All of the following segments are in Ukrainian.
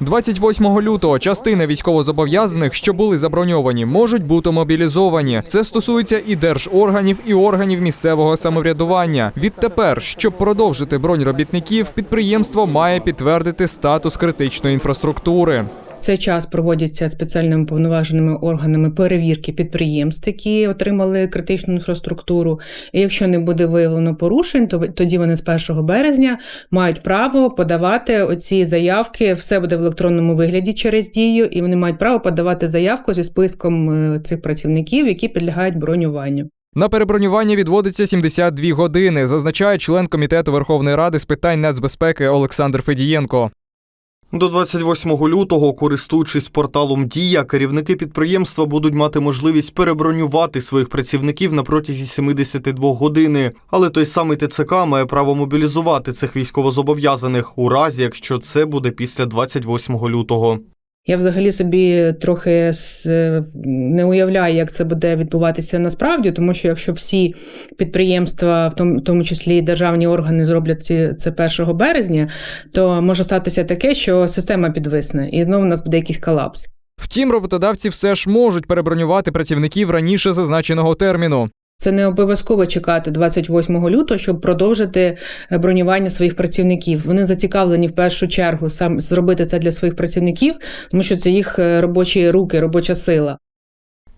28 лютого частина військовозобов'язаних, що були заброньовані, можуть бути мобілізовані. Це стосується і держорганів, і органів місцевого самоврядування. Відтепер, щоб продовжити бронь робітників, підприємство має підтвердити статус критичної інфраструктури. Цей час проводяться спеціальними повноваженими органами перевірки підприємств, які отримали критичну інфраструктуру. І якщо не буде виявлено порушень, то тоді вони з 1 березня мають право подавати оці заявки. Все буде в електронному вигляді через дію, і вони мають право подавати заявку зі списком е, цих працівників, які підлягають бронюванню. На перебронювання відводиться 72 години, зазначає член комітету Верховної Ради з питань нацбезпеки Олександр Федієнко. До 28 лютого, користуючись порталом Дія, керівники підприємства будуть мати можливість перебронювати своїх працівників на протязі 72 години. Але той самий ТЦК має право мобілізувати цих військовозобов'язаних у разі, якщо це буде після 28 лютого. Я взагалі собі трохи не уявляю, як це буде відбуватися насправді, тому що якщо всі підприємства, в тому, числі державні органи, зроблять це 1 березня, то може статися таке, що система підвисне, і знову у нас буде якийсь колапс. Втім, роботодавці все ж можуть перебронювати працівників раніше зазначеного терміну. Це не обов'язково чекати 28 лютого, щоб продовжити е, бронювання своїх працівників. Вони зацікавлені в першу чергу сам зробити це для своїх працівників, тому що це їх е, робочі руки, робоча сила.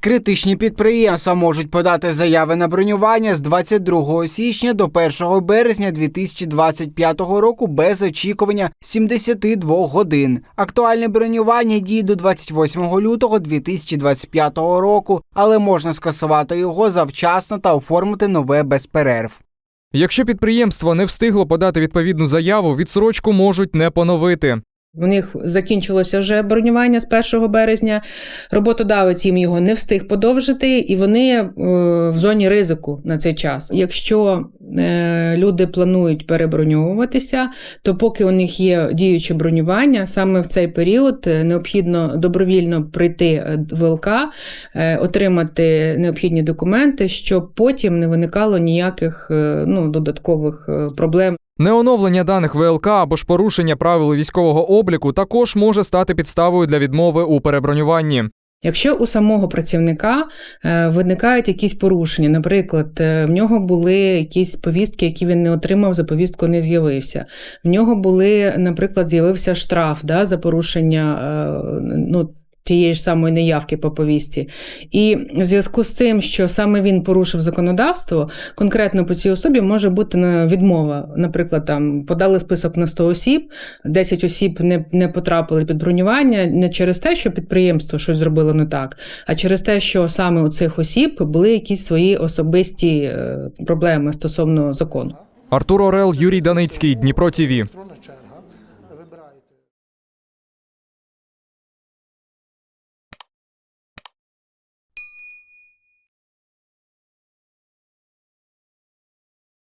Критичні підприємства можуть подати заяви на бронювання з 22 січня до 1 березня 2025 року без очікування 72 годин. Актуальне бронювання діє до 28 лютого 2025 року, але можна скасувати його завчасно та оформити нове без перерв. Якщо підприємство не встигло подати відповідну заяву, відсрочку можуть не поновити. У них закінчилося вже бронювання з 1 березня. Роботодавець їм його не встиг подовжити, і вони е, в зоні ризику на цей час. Якщо е, люди планують переброньовуватися, то поки у них є діюче бронювання, саме в цей період е, необхідно добровільно прийти в ВЛК, е, отримати необхідні документи, щоб потім не виникало ніяких ну, додаткових проблем Неоновлення даних ВЛК або ж порушення правил військового обліку також може стати підставою для відмови у перебронюванні. Якщо у самого працівника е, виникають якісь порушення, наприклад, е, в нього були якісь повістки, які він не отримав, за повістку не з'явився. В нього були, наприклад, з'явився штраф да, за порушення е, ну, тієї ж самої неявки по повістці. І в зв'язку з цим, що саме він порушив законодавство, конкретно по цій особі може бути відмова. Наприклад, там подали список на 100 осіб, 10 осіб не, не потрапили під бронювання не через те, що підприємство щось зробило не так, а через те, що саме у цих осіб були якісь свої особисті е, проблеми стосовно закону. Артур Орел, Юрій Даницький, Дніпро ТІВІ.